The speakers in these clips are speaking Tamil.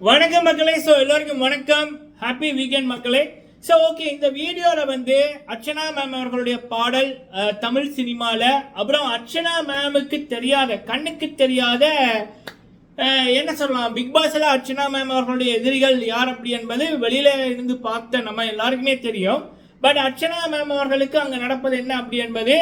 வணக்கம் மக்களே. ஸோ எல்லோருக்கும் வணக்கம். ஹாப்பி வீக்கெண்ட் மக்களே. ஸோ ஓகே இந்த வீடியோவில் வந்து அர்ச்சனா மேம் அவர்களுடைய பாடல் தமிழ் சினிமாவில் அப்புறம் அர்ச்சனா மேமுக்கு தெரியாத கண்ணுக்கு தெரியாத என்ன சொல்லலாம் பிக் பாஸில் அர்ச்சனா மேம் அவர்களுடைய எதிரிகள் யார் அப்படி என்பது வெளியில் இருந்து பார்த்த நம்ம எல்லாருக்குமே தெரியும். பட் அர்ச்சனா மேம் அவர்களுக்கு அங்கே நடப்பது என்ன அப்படி என்பது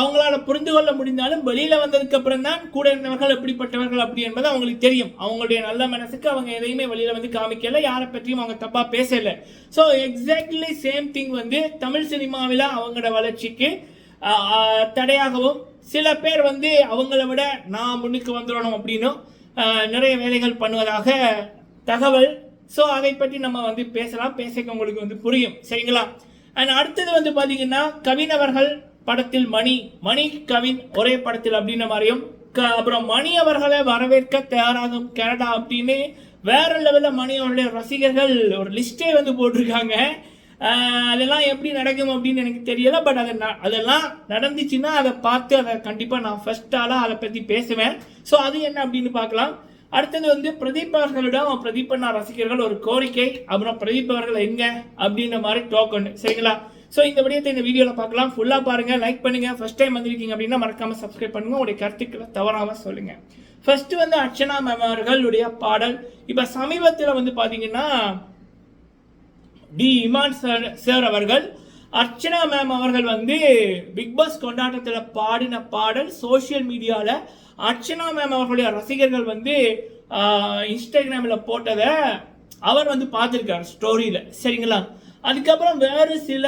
அவங்களால புரிந்து கொள்ள முடிந்தாலும் வெளியில் வந்ததுக்கு அப்புறம் தான் கூட இருந்தவர்கள் எப்படிப்பட்டவர்கள் அப்படி என்பது அவங்களுக்கு தெரியும். அவங்களுடைய நல்ல மனசுக்கு அவங்க எதையுமே வெளியில் வந்து காமிக்கல யாரை பற்றியும் அவங்க தப்பாக பேசலை. ஸோ எக்ஸாக்ட்லி சேம் திங் வந்து தமிழ் சினிமாவில் அவங்களோட வளர்ச்சிக்கு தடையாகவும் சில பேர் வந்து அவங்கள விட நான் முன்னுக்கு வந்துடணும் அப்படின்னும் நிறைய வேலைகள் பண்ணுவதாக தகவல். ஸோ அதை பற்றி நம்ம வந்து பேசலாம். பேச உங்களுக்கு வந்து புரியும். சரிங்களா? அண்ட் அடுத்தது வந்து பார்த்தீங்கன்னா கவின் அவர்கள் படத்தில் மணி மணி கவின் ஒரே படத்தில் அப்படின்ன மாதிரியும் க- அப்புறம் மணி அவர்களை வரவேற்க தயாராகும் கனடா அப்படின்னு வேற லெவலில் மணி அவருடைய ரசிகர்கள் ஒரு லிஸ்டே வந்து போட்டிருக்காங்க. அதெல்லாம் எப்படி நடக்கும் அப்படின்னு எனக்கு தெரியல பட் அது அதெல்லாம் நடந்துச்சுன்னா அதை பார்த்து அதை கண்டிப்பாக நான் ஃபஸ்ட்டாலாம் அதை பற்றி பேசுவேன். ஸோ அது என்ன அப்படின்னு பார்க்கலாம். அடுத்தது வந்து பிரதீப் அவர்களிடம் பிரதீப் அண்ணா ரசிகர்கள் ஒரு கோரிக்கை. அப்புறம் பிரதீப் அவர்கள் எங்க அப்படின்ற மாதிரி டோக்கன் சரிங்களா? ஸோ இந்த விடயத்தை இந்த வீடியோவில் பார்க்கலாம். ஃபுல்லாக பாருங்கள் லைக் பண்ணுங்கள் ஃபர்ஸ்ட் டைம் வந்திருக்கீங்க அப்படின்னா மறக்காமல் சப்ஸ்கிரைப் பண்ணுங்கள் உங்களுடைய கருத்துக்களை தவறாமல் சொல்லுங்கள் ஃபஸ்ட்டு வந்து அர்ச்சனா மேம் அவர்களுடைய பாடல். இப்போ சமீபத்தில் வந்து பார்த்தீங்கன்னா டி. இமான் சார் சார் அவர்கள் அர்ச்சனா மேம் அவர்கள் வந்து பிக் பாஸ் கொண்டாட்டத்தில் பாடின பாடல் சோஷியல் மீடியாவில் அர்ச்சனா மேம் அவர்களுடைய ரசிகர்கள் வந்து இன்ஸ்டாகிராமில் போட்டதை அவர் வந்து பார்த்துருக்கார் ஸ்டோரியில் சரிங்களா? அதுக்கப்புறம் வேறு சில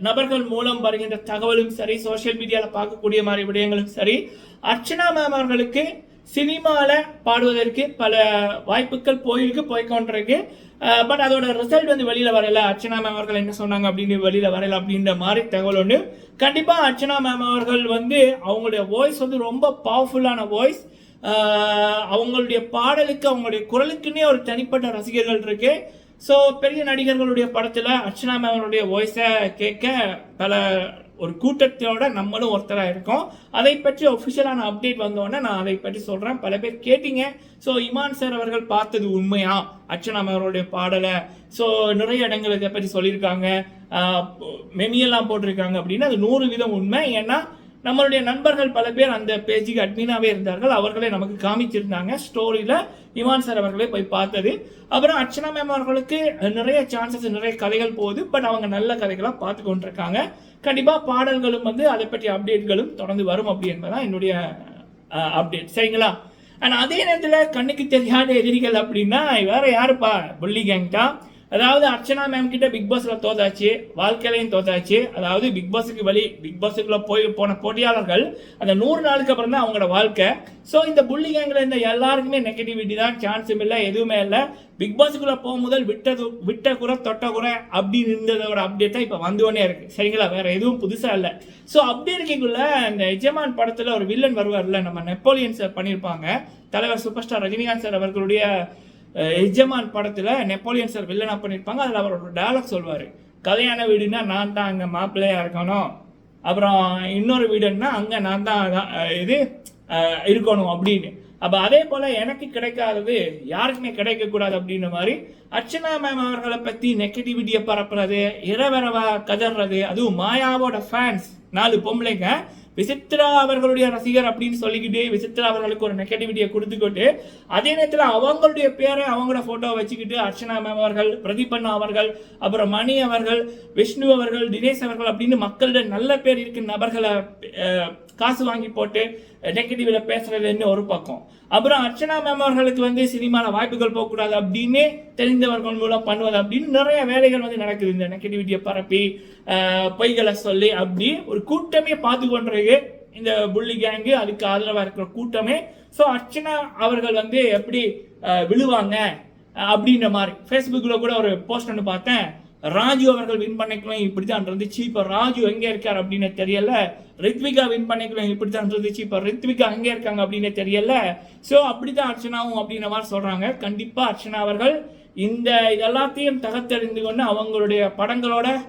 நபர்கள் மூலம் வருகின்ற தகவலும் சரி சோஷியல் மீடியாவில் பார்க்கக்கூடிய மாதிரி விடயங்களும் சரி அர்ச்சனா மேம் அவர்களுக்கு சினிமாவில் பாடுவதற்கு பல வாய்ப்புகள் போயிருக்கு போய்கொண்டிருக்கு பட் அதோட ரிசல்ட் வந்து வெளியில் வரல. அர்ச்சனா மேம் அவர்கள் என்ன சொன்னாங்க அப்படின்னு வெளியில் வரல அப்படின்ற மாதிரி தகவல் ஒன்று கண்டிப்பாக அர்ச்சனா மேம் அவர்கள் வந்து அவங்களுடைய வாய்ஸ் வந்து ரொம்ப பவர்ஃபுல்லான வாய்ஸ் அவங்களுடைய பாடலுக்கு அவங்களுடைய குரலுக்குன்னே ஒரு தனிப்பட்ட ரசிகர்கள் இருக்குது ஸோ பெரிய நடிகர்களுடைய படத்தில் அர்ச்சனா மேமனுடைய வாய்ஸை கேட்க பல ஒரு கூட்டத்தோட நம்மளும் ஒருத்தராக இருக்கோம். அதை பற்றி ஒஃபிஷியலான அப்டேட் வந்தோடனே நான் அதை பற்றி சொல்கிறேன் பல பேர் கேட்டீங்க. ஸோ இமான் சார் அவர்கள் பார்த்தது உண்மையா? அர்ச்சனா மேமனுடைய அவருடைய பாடலை. ஸோ நிறைய இடங்கள் இதை பற்றி சொல்லியிருக்காங்க. மெமியெல்லாம் போட்டிருக்காங்க அப்படின்னு. அது நூறு வீதம் உண்மை. ஏன்னா நம்மளுடைய நண்பர்கள் பல பேர் அந்த பேஜுக்கு அட்மினாகவே இருந்தார்கள். அவர்களே நமக்கு காமிச்சிருந்தாங்க. ஸ்டோரியில் இமான் சார் அவர்களே போய் பார்த்தது. அப்புறம் அர்ச்சனா மேம் அவர்களுக்கு நிறைய சான்சஸ் நிறைய கதைகள் போகுது. பட் அவங்க நல்ல கதைகளாக பார்த்து கொண்டிருக்காங்க. கண்டிப்பாக பாடல்களும் வந்து அதை பற்றிய அப்டேட்களும் தொடர்ந்து வரும் அப்படி என்பதுதான் என்னுடைய அப்டேட் சரிங்களா? அண்ட் அதே நேரத்தில் கண்ணுக்கு தெரியாத எதிரிகள் அப்படின்னா வேற யாருப்பா? புள்ளி கேங் தான் அதாவது அர்ச்சனா மேம் கிட்ட பிக் பாஸ்ல தோத்தாச்சு வாழ்க்கையிலையும் தோத்தாச்சு. அதாவது பிக் பாஸுக்கு வழி பிக் பாஸுக்குள்ள போய் போன போட்டியாளர்கள் அந்த நூறு நாளுக்கு அப்புறம் தான் அவங்களோட வாழ்க்கை. ஸோ இந்த புள்ளி கேங்கில் இந்த எல்லாருக்குமே நெகட்டிவிட்டி தான் சான்ஸும் இல்லை எதுவுமே இல்லை. பிக் பாஸுக்குள்ள போகும் முதல் விட்டது விட்ட குறை தொட்ட குறை அப்படின்னு இருந்ததோட அப்டேட் தான் இப்போ வந்தோடனே இருக்கு. சரிங்களா? வேற எதுவும் புதுசாக இல்லை. ஸோ அப்படி இருக்கக்குள்ள இந்த எஜமான் படத்தில் ஒரு வில்லன் வருவார்ல நம்ம நெப்போலியன் சார் பண்ணியிருப்பாங்க தலைவர் சூப்பர் ஸ்டார் ரஜினிகாந்த் சார் அவர்களுடைய எஜமான் படத்துல நெப்போலியன் சார் வில்லனாக பண்ணியிருப்பாங்க அதில் அவரோட ஒரு டயலாக் சொல்வார். கல்யாண வீடுனா நான் தான் அங்கே மாப்பிள்ளையாக இருக்கணும். அப்புறம் இன்னொரு வீடுன்னா அங்கே நான் தான் இது அஹ், இருக்கணும் அப்படின்னு. அப்போ அதே போல் எனக்கு கிடைக்காதது யாருக்குமே கிடைக்கக்கூடாது அப்படின்ற மாதிரி அர்ச்சனா மேம் அவர்களை பற்றி நெகட்டிவிட்டியை பரப்புறது இரவரவா கதறது அதுவும் மாயாவோட ஃபேன்ஸ் நாலு பொம்பளைங்க. விசித்ரா அவர்களுடைய ரசிகர் அப்படின்னு சொல்லிக்கிட்டு விசித்ரா அவர்களுக்கு ஒரு நெகட்டிவிட்டியை கொடுத்துக்கிட்டு அதே நேரத்தில் அவங்களுடைய பேரை அவங்களோட ஃபோட்டோ வச்சுக்கிட்டு அர்ச்சனா மேம் அவர்கள் பிரதீபண்ணா அவர்கள் அப்புறம் மணி அவர்கள் விஷ்ணு அவர்கள் தினேஷ் அவர்கள் அப்படின்னு மக்கள்கிட்ட நல்ல பேர் இருக்க நபர்களை காசு வாங்கி போட்டு நெகட்டிவில் பேசுறதுன்னு ஒரு பக்கம். அப்புறம் அர்ச்சனா மேம் அவர்களுக்கு வந்து சினிமாவில் வாய்ப்புகள் போகக்கூடாது அப்படின்னு தெரிந்தவர்கள் மூலம் பண்ணுவது அப்படின்னு நிறைய வேலைகள் வந்து நடக்குது. இந்த நெகட்டிவிட்டியை பரப்பி பொய்களை சொல்லி அப்படி ஒரு கூட்டமே பார்த்து கொண்டிருக்கு இந்த புள்ளி கேங்கு. அதுக்கு ஆதரவாக இருக்கிற கூட்டமே. ஸோ அர்ச்சனா அவர்கள் வந்து எப்படி விழுவாங்க அப்படின்ற மாதிரி. ஃபேஸ்புக்கில் கூட ஒரு போஸ்ட் ஒன்று பார்த்தேன். ராஜு அவர்கள் வின் பண்ணிக்கலாம் இப்படி தான் இருந்துச்சு. இப்போ ராஜு எங்கே இருக்கார் அப்படின்னு தெரியல. ரித்விகா வின் பண்ணிக்கலாம் இப்படி தான் இருந்துச்சு. இப்போ ரித்விகா எங்கே இருக்காங்க அப்படின்னு தெரியல. ஸோ அப்படி தான் அர்ச்சனாவும் அப்படின்ற மாதிரி சொல்கிறாங்க கண்டிப்பாக அர்ச்சனா அவர்கள் இந்த இதெல்லாத்தையும் தகத்தறிந்து கொண்டு அவங்களுடைய படங்களோட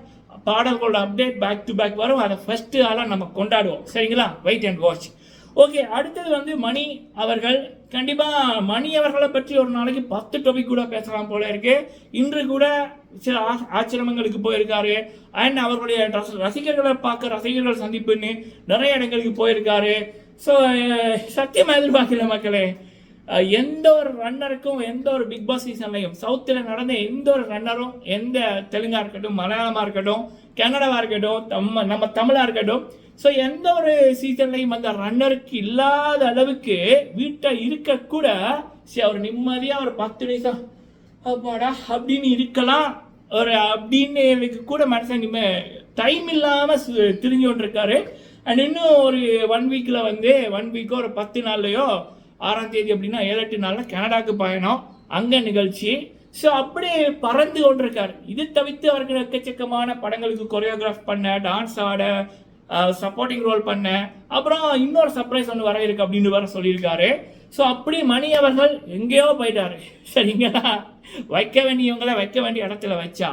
பாடல்களோட அப்டேட் பேக் டு பேக் வரும். அதை ஃபஸ்ட்டு ஆளாக நம்ம கொண்டாடுவோம். சரிங்களா? வெயிட் அண்ட் வாட்ச் ஓகே அடுத்தது வந்து மணி அவர்கள். கண்டிப்பாக மணி அவர்களை பற்றி ஒரு நாளைக்கு பத்து டாபிக் கூட பேசலாம் போல இருக்கு. இன்று கூட சில ஆ- ஆச்சிரமங்களுக்கு போயிருக்காரு. அண்ட் அவர்களுடைய ரசிகர்களை பார்க்க ரசிகர்கள் சந்திப்புன்னு நிறைய இடங்களுக்கு போயிருக்காரு. ஸோ சத்தியமா எதிர்பார்க்கல மக்களே. எந்த ஒரு ரன்னருக்கும் எந்த ஒரு பிக் பாஸ் சீசன்லையும் சவுத்தில் நடந்த எந்த ஒரு ரன்னரும் எந்த தெலுங்காக இருக்கட்டும் மலையாளமாக இருக்கட்டும் கன்னடாவாக இருக்கட்டும் தம் நம்ம தமிழாக இருக்கட்டும் ஸோ எந்த ஒரு சீசன்லையும் அந்த ரன்னருக்கு இல்லாத அளவுக்கு வீட்டை இருக்கக்கூட சரி அவர் நிம்மதியாக ஒரு பத்து நிமிஷம் அப்பாடா அப்படின்னு இருக்கலாம். ஒரு அப்படின்னு எனக்கு கூட மனுஷன் நிம்ம டைம் இல்லாமல் திரிஞ்சு கொண்டிருக்காரு. அண்ட் இன்னும் ஒரு ஒன் வீக்கில் வந்து ஒன் வீக்கோ ஒரு பத்து நாள்லையோ ஆறாம் தேதி அப்படின்னா ஏழு எட்டு நாளில் கனடாக்கு பயணம் அங்கே நிகழ்ச்சி. ஸோ அப்படியே பறந்து கொண்டிருக்காரு. இது தவிர்த்து அவர்கள் எக்கச்சக்கமான படங்களுக்கு கொரியோகிராஃப் பண்ண டான்ஸ் ஆட சப்போர்ட்டிங் ரோல் பண்ண அப்புறம் இன்னொரு சர்ப்ரைஸ் ஒன்று வர இருக்கு அப்படின்னு வர சொல்லியிருக்காரு. ஸோ அப்படி மணி அவர்கள் எங்கேயோ போயிட்டாரு. சரிங்களா? வைக்க வேண்டியவங்கள வைக்க வேண்டிய இடத்துல வச்சா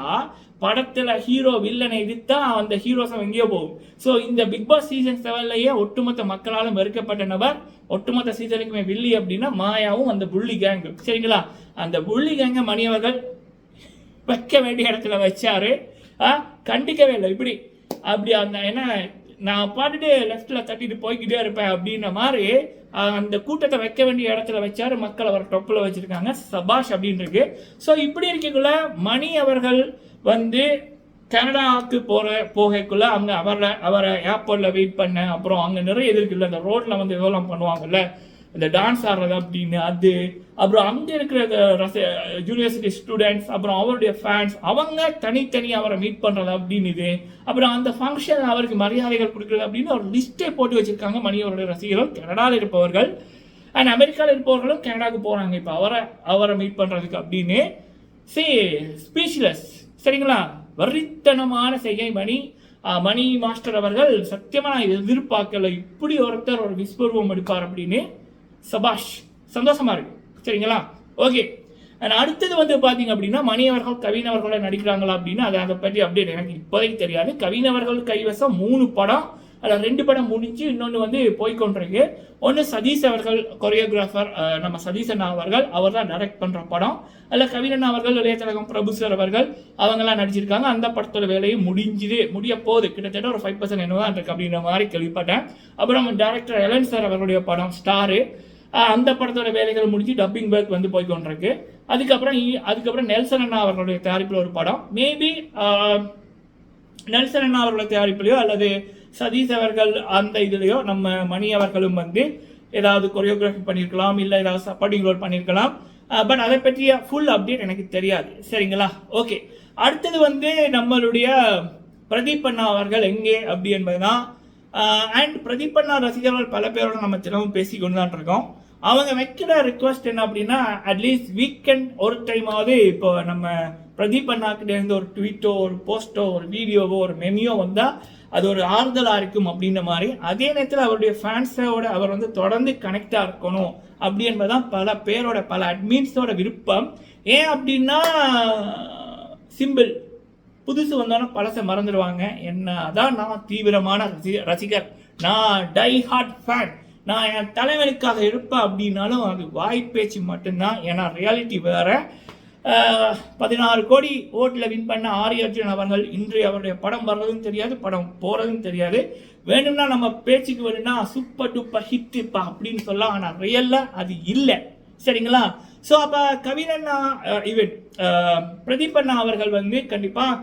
படத்துல ஹீரோ வில்லனை எதிர்த்தா அந்த ஹீரோசம் எங்கேயோ போகும். ஸோ இந்த பிக் பாஸ் சீசன் செவன்லயே ஒட்டுமொத்த மக்களாலும் வெறுக்கப்பட்ட நபர் ஒட்டுமொத்த சீசனுக்குமே வில்லி அப்படின்னா மாயாவும் அந்த புள்ளி கேங்கு சரிங்களா? அந்த புள்ளி கேங்க மணியவர்கள் வைக்க வேண்டிய இடத்துல வச்சாரு. ஆ, கண்டிக்கவே இல்லை. இப்படி அப்படி அந்த என்ன நான் பாட்டுட்டு லெஃப்ட்டில் தட்டிட்டு போய்க்கிட்டே இருப்பேன் அப்படின்ற மாதிரி அந்த கூட்டத்தை வைக்க வேண்டிய இடத்துல வச்சாரு மக்கள். அவர் டொப்பில் வச்சுருக்காங்க சபாஷ் அப்படின்னு இருக்கு ஸோ இப்படி இருக்கக்குள்ள மணி அவர்கள் வந்து கனடாவுக்கு போகிற போகக்குள்ள அங்கே அவரை அவரை ஏர்போர்ட்டில் வெயிட் பண்ண அப்புறம் அங்கே நிறைய இது இருக்குல்ல அந்த ரோட்டில் வந்து இதெல்லாம் பண்ணுவாங்கல்ல. இந்த டான்ஸ் ஆடுறது அப்படின்னு அது அப்புறம் அங்கே இருக்கிற யூனிவர்சிட்டி ஸ்டூடெண்ட்ஸ் அப்புறம் அவருடைய ஃபேன்ஸ் அவங்க தனித்தனி அவரை மீட் பண்ணுறது அப்படின்னு இது. அப்புறம் அந்த ஃபங்க்ஷன் அவருக்கு மரியாதைகள் கொடுக்குறது அப்படின்னு ஒரு லிஸ்ட்டே போட்டு வச்சிருக்காங்க மணி அவருடைய ரசிகர்கள். கனடாவில் இருப்பவர்கள். அண்ட் அமெரிக்காவில் இருப்பவர்களும் கனடாவுக்கு போகிறாங்க இப்போ அவரை அவரை மீட் பண்ணுறதுக்கு அப்படின்னு. சி ஸ்பீச்லெஸ் சரிங்களா? வரித்தனமான செய்கை மணி. மணி மாஸ்டர் அவர்கள் சத்தியமாக நான் எதிர்பார்க்கல. இப்படி ஒருத்தர் ஒரு விஸ்வரூபம் எடுப்பார் அப்படின்னு. சபாஷ் சந்தோஷமா இருக்கு. சரிங்களா? ஓகே அண்ட் அடுத்தது வந்து பார்த்தீங்க அப்படின்னா மணியவர்கள் அவர்கள் நடிக்கிறாங்களா அப்படின்னா அதை அதை பற்றி அப்டேட் எனக்கு இப்போதைக்கு தெரியாது. கவினவர்கள் கைவசம் மூணு படம். அதில் ரெண்டு படம் முடிஞ்சு இன்னொன்று வந்து போய்க்கொண்டிருக்கு ஒன்று சதீஷ் அவர்கள் கொரியோகிராஃபர் நம்ம சதீஷன் அவர்கள். அவர் தான் டைரக்ட் பண்ணுற படம். அதில் கவினண்ணா அவர்கள் இளையதலகம் பிரபு சார் அவர்கள் அவங்கெல்லாம் நடிச்சிருக்காங்க. அந்த படத்தோட வேலையும் முடிஞ்சுது முடிய போகுது. கிட்டத்தட்ட ஒரு ஃபைவ் பர்சன்ட் என்னதான் இருக்கு அப்படின்ற மாதிரி கேள்விப்பட்டேன். அப்புறம் டேரக்டர் எலன் சார் அவர்களுடைய படம் ஸ்டாரு. அந்த படத்தோட வேலைகள் முடிஞ்சு டப்பிங் ஒர்க் வந்து போய் கொண்டிருக்கு அதுக்கப்புறம் இ- அதுக்கப்புறம் நெல்சன் அண்ணா அவர்களுடைய தயாரிப்பில் ஒரு படம். மேபி நெல்சன் அண்ணா அவர்களுடைய தயாரிப்புலையோ அல்லது சதீஷ் அவர்கள் அந்த இதுலையோ நம்ம மணி அவர்களும் வந்து ஏதாவது கொரியோகிராஃபி பண்ணியிருக்கலாம் இல்லை ஏதாவது சப்போர்ட்டிங் ரோல் பண்ணியிருக்கலாம். பட் அதை பற்றிய ஃபுல் அப்டேட் எனக்கு தெரியாது. சரிங்களா? ஓகே அடுத்தது வந்து நம்மளுடைய பிரதீப் அண்ணா அவர்கள் எங்கே அப்படி என்பதுதான். அண்ட் பிரதீப் அண்ணா ரசிகர்கள் பல பேரோட நம்ம தினமும் பேசி கொண்டு தான் இருக்கோம். அவங்க வைக்கிற ரிக்வஸ்ட் என்ன அப்படின்னா அட்லீஸ்ட் வீக்கெண்ட் ஒரு டைமாவது இப்போ நம்ம பிரதீப் அண்ணாக்கிட்ட இருந்து ஒரு ட்வீட்டோ ஒரு போஸ்ட்டோ ஒரு வீடியோவோ ஒரு மெமியோ வந்தால் அது ஒரு ஆறுதலாக இருக்கும் அப்படின்ற மாதிரி. அதே நேரத்தில் அவருடைய ஃபேன்ஸோட அவர் வந்து தொடர்ந்து கனெக்டாக இருக்கணும் அப்படி என்பதுதான் பல பேரோட பல அட்மின்ஸோட விருப்பம். ஏன் அப்படின்னா சிம்பிள் புதுசு வந்தோன்னா பழசை மறந்துடுவாங்க. என்ன அதான் நான் தீவிரமான ரசி ரசிகர். நான் டை ஹார்ட் ஃபேன் நான் என் தலைவனுக்காக இருப்பேன் அப்படின்னாலும் அது வாய் பேச்சு மட்டும்தான். ஏன்னா ரியாலிட்டி வேறு. பதினாறு கோடி ஓட்டில் வின் பண்ண ஆரிய அர்ஜுன் அவர்கள் இன்று அவருடைய படம் வர்றதும் தெரியாது படம் போகிறதும் தெரியாது. வேணும்னா நம்ம பேச்சுக்கு வேணும்னா சூப்பர் டூப்பர் ஹிட்டுப்பா அப்படின்னு சொல்லலாம். ஆனால் ரியலில் அது இல்லை. சரிங்களா? ஸோ அப்போ கவிதண்ணா இவன் பிரதீப் அண்ணா அவர்கள் வந்து கண்டிப்பாக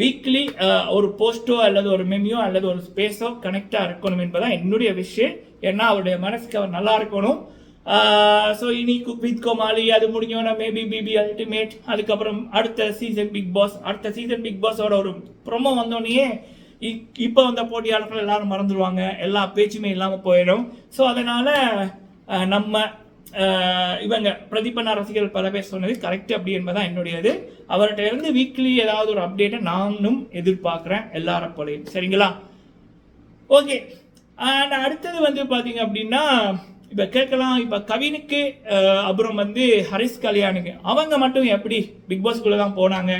வீக்லி uh, ஒரு போஸ்ட்டோ அல்லது ஒரு மெமியோ அல்லது ஒரு ஸ்பேஸோ கனெக்டாக இருக்கணும் என்பதான் என்னுடைய விஷயம் ஏன்னா அவருடைய மனசுக்கு அவர் நல்லா இருக்கணும். Uh, ஸோ இனி குக் வித் கோமாளி அது முடிஞ்சோன்னா மேபி பிபி அல்டிமேட் அதுக்கப்புறம் அடுத்த சீசன் பிக் பாஸ் அடுத்த சீசன் பிக் பாஸோட ஒரு ப்ரொமோ வந்தோடனே இப்போ வந்த போட்டியாளர்கள் எல்லாரும் மறந்துடுவாங்க எல்லா பேச்சுமே இல்லாமல் போயிடும். ஸோ அதனால் uh, நம்ம இவங்க பிரதீபண்ணா ரசிகர்கள் பல பேர் சொன்னது கரெக்ட் அப்படி என்பதான் என்னுடையது. அவர்கிட்ட இருந்து வீக்லி ஏதாவது ஒரு அப்டேட்டை நானும் எதிர்பார்க்குறேன் எல்லார போலையும். சரிங்களா? ஓகே அண்ட் அடுத்தது வந்து பார்த்தீங்க அப்படின்னா இப்போ கேட்கலாம். இப்போ கவினுக்கு அப்புறம் வந்து ஹரிஷ் கல்யாணுக்கு. அவங்க மட்டும் எப்படி பிக் பாஸ்குள்ளே தான் போனாங்க?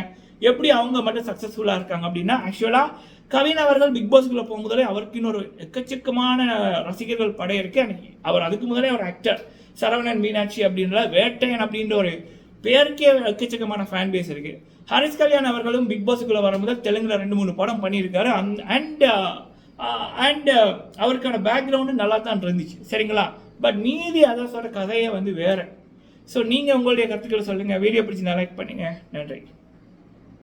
எப்படி அவங்க மட்டும் சக்ஸஸ்ஃபுல்லாக இருக்காங்க அப்படின்னா ஆக்சுவலாக கவின் அவர்கள் பிக் பாஸ்க்குள்ள போகும்போதே அவருக்கு இன்னொரு எக்கச்சக்கமான ரசிகர்கள் படை இருக்கு அன்னைக்கு அவர் அதுக்கு முதலே ஒரு ஆக்டர் சரவணன் மீனாட்சி அப்படின்ற வேட்டையன் அப்படின்ற ஒரு பேருக்கே எக்கச்சக்கமான ஃபேன் பேஸ் இருக்கு. ஹரிஸ் கல்யாண் அவர்களும் பிக் பாஸுக்குள்ள வரும்போது தெலுங்குல ரெண்டு மூணு படம் பண்ணியிருக்காரு. அண்ட் அண்ட் அவருக்கான பேக்ரவுண்டு நல்லா தான் இருந்துச்சு. சரிங்களா? பட் மீதி அதர்ஸோட கதையை வந்து வேறு. ஸோ நீங்கள் உங்களுடைய கருத்துக்களை சொல்லுங்கள் வீடியோ பிடிச்சி லைக் பண்ணுங்கள் நன்றி.